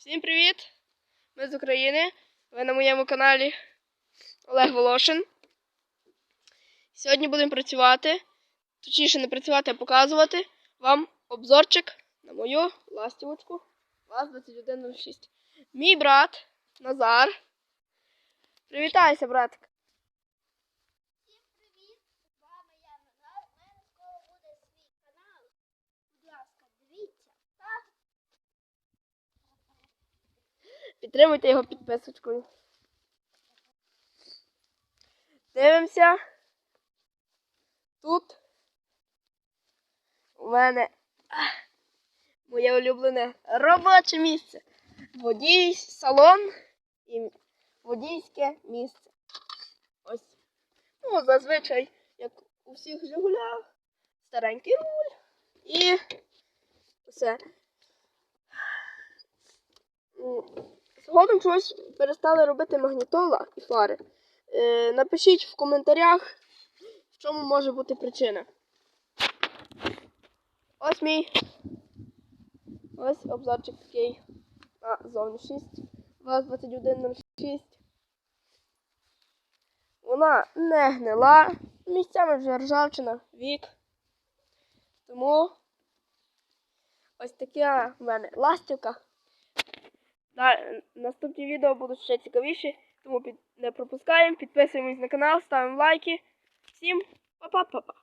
Всім привіт! Ми з України. Ви на моєму каналі Олег Волошин. Сьогодні будемо працювати, точніше не працювати, а показувати вам обзорчик на мою ластівочку ВАЗ-2106. Мій брат Назар. Привітайся, братик. Всім привіт! З вами я Назар. У мене скоро буде свій канал. Будь ласка, дивіться. Так? Підтримуйте його підписочкою. Дивимося. Тут у мене моє улюблене робоче місце. Водій, салон і водійське місце. Ось. Ну, зазвичай, як у всіх Жигулях, старенький руль і все. Згодом чогось перестали робити магнітола і фари. Е, напишіть в коментарях, в чому може бути причина. Ось мій. Ось обзорчик такий на зовнішність. ВАЗ-2106. Вона не гнила. Місцями вже ржавчина, вік. Тому ось така в мене ластівка. Наступні відео будуть ще цікавіші, тому під, не пропускаємо, підписуємось на канал, ставимо лайки. Всім па-па-па-па.